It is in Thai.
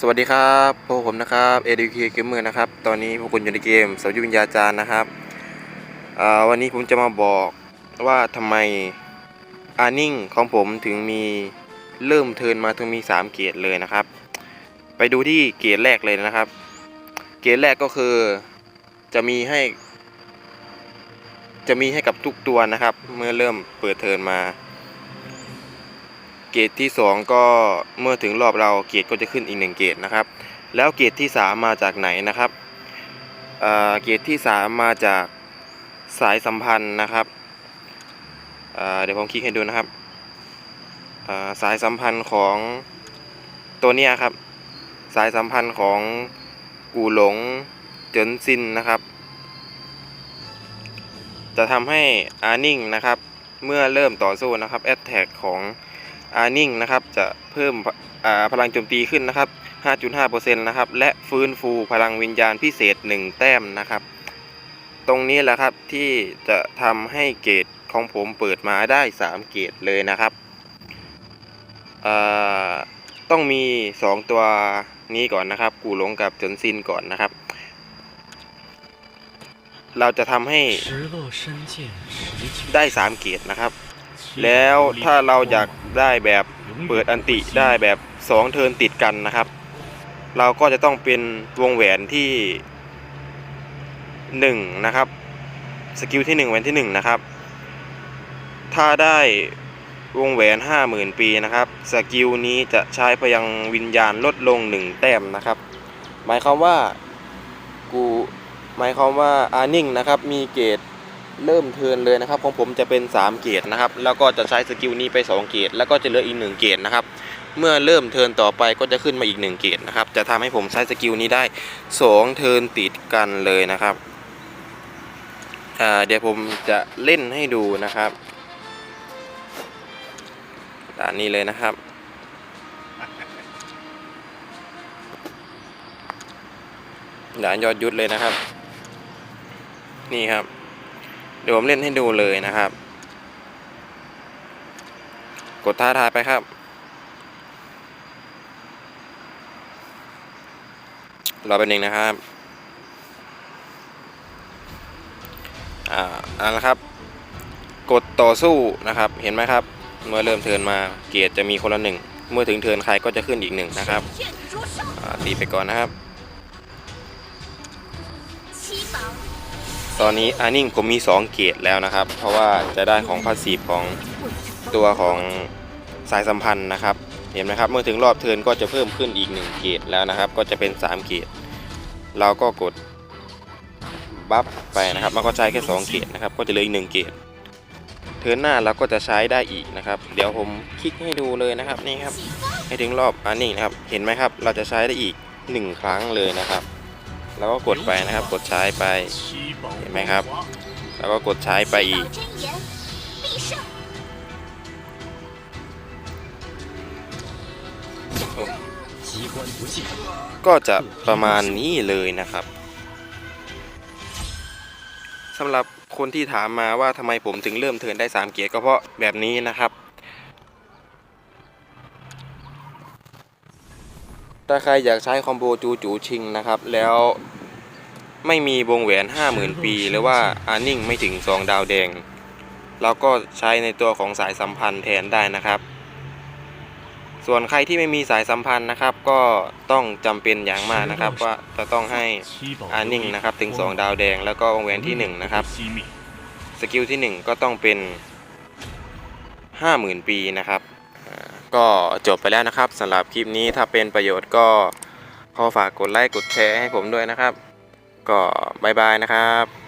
สวัสดีครับพวกผมนะครับ ADK Gamer นะครับ ตอนนี้พวกคุณอยู่ในเกมสายุวิญญาจารย์นะครับอ่าวันนี้ผมจะมาบอกว่าทำไมอานิ่งของผมถึงมีเริ่มเทินมาถึงมี 3 เกียรเลยนะครับ ไปดูที่เกียรแรกเลยนะครับ เกียรแรกก็คือจะมีให้ จะมีให้กับทุกตัวนะครับ เมื่อเริ่มเปิดเทินมา เกรดที่ 2 ก็เมื่อถึงรอบเราเกรดก็จะขึ้นอีกหนึ่งเกรดนะครับ แล้วเกรดที่ 3 มาจากไหนนะครับเกรดที่ 3 มาจากสายสัมพันธ์นะครับเดี๋ยวผมคลิกให้ดูนะครับสายสัมพันธ์ของตัวเนี้ยครับ สายสัมพันธ์ของกูหลงเจินซินนะครับ จะทำให้อานิ่งนะครับ เมื่อเริ่มต่อสู้นะครับแอตแทกของ อานิ่งนะครับจะเพิ่มพลังโจมตีขึ้นนะครับ 5.5%นะครับ และฟื้นฟูพลังวิญญาณพิเศษ 1 แต้มนะครับ ตรงนี้แหละครับที่จะทำให้เกตของผมเปิดมาได้ 3 เกตเลยนะครับ ต้องมี 2 ตัวนี้ก่อนนะครับ กูหลงกับจนซินก่อนนะครับ เราจะทำให้ได้ 3 เกตนะครับ แล้วถ้าเราอยากได้แบบเปิดอันติได้แบบ 2 เทิร์นติดกันนะครับ เราก็จะต้องเป็นวงแหวนที่ 1 นะครับสกิลที่ 1 แหวนที่ 1 นะครับ ถ้าได้วงแหวน 50,000 ปีนะครับสกิลนี้จะใช้พลังวิญญาณลดลง 1 แต้มนะครับ หมายความว่ากูหมายความว่าอานิ่งนะครับมีเกรด เริ่มเทินเลยนะครับของผมจะเป็น 3 เกรดนะครับ แล้วก็จะใช้สกิลนี้ไป 2 เกรดแล้วก็จะเหลืออีก 1 เกรดนะครับ เมื่อเริ่มเทินต่อไปก็จะขึ้นมาอีก 1 เกรดนะครับ จะทำให้ผมใช้สกิลนี้ได้ 2 เทินติดกันเลยนะครับเดี๋ยวผมจะเล่นให้ดูนะครับด่านนี้เลยนะครับด่านยอดยุทธเลยนะครับ นี่ครับ เดี๋ยวผมเล่นให้ดูเลยนะครับ กดท้าทายไปครับ รอเป็นหนึ่งนะครับ อ่าเอาละครับ กดต่อสู้นะครับ เห็นไหมครับ เมื่อเริ่มเทินมาเกียรติจะมีคนละหนึ่ง เมื่อถึงเทินใครก็จะขึ้นอีกหนึ่งนะครับตีไปก่อนนะครับ ตอนนี้อานิ่งผมมี 2 เกรดแล้วนะครับ เพราะว่าจะได้ของพาสซีฟของตัวของสายสัมพันธ์นะครับ เห็นไหมครับ เมื่อถึงรอบเทินก็จะเพิ่มขึ้นอีก 1 เกรดแล้วนะครับ ก็จะเป็น 3 เกรดเราก็กดบัฟไปนะครับ มันก็ใช้แค่ 2 เกรดนะครับ ก็จะเหลืออีก1เกรดเทินหน้าเราก็จะใช้ได้อีกนะครับ เดี๋ยวผมคลิกให้ดูเลยนะครับนี่ครับ ให้ถึงรอบอานิ่งนะครับ เห็นไหมครับ เราจะใช้ได้อีก 1 ครั้งเลยนะครับ แล้วก็กดไปนะครับ กดใช้ไป เห็นไหมครับ แล้วก็กดใช้ไปอีก ก็จะประมาณนี้เลยนะครับสำหรับคนที่ถามมาว่าทำไมผมถึงเริ่มเทินได้ 3 เกียร์ก็เพราะแบบนี้นะครับ ถ้าใครอยากใช้คอมโบจูจูชิงนะครับ แล้วไม่มีวงแหวน 50,000 ปี หรือว่าอานิ่งไม่ถึงสองดาวแดง เราก็ใช้ในตัวของสายสัมพันธ์แทนได้นะครับ ส่วนใครที่ไม่มีสายสัมพันธ์นะครับ ก็ต้องจำเป็นอย่างมากนะครับ ว่าจะต้องให้อานิ่งนะครับถึง 2 ดาวแดง แล้วก็วงแหวนที่ 1 นะครับ สกิลที่ 1 ก็ต้องเป็น 50,000 ปีนะครับ ก็จบไปแล้วนะครับสำหรับคลิปนี้ถ้าเป็นประโยชน์ก็ขอฝากกดไลค์กดแชร์ให้ผมด้วยนะครับ ก็บายบายนะครับ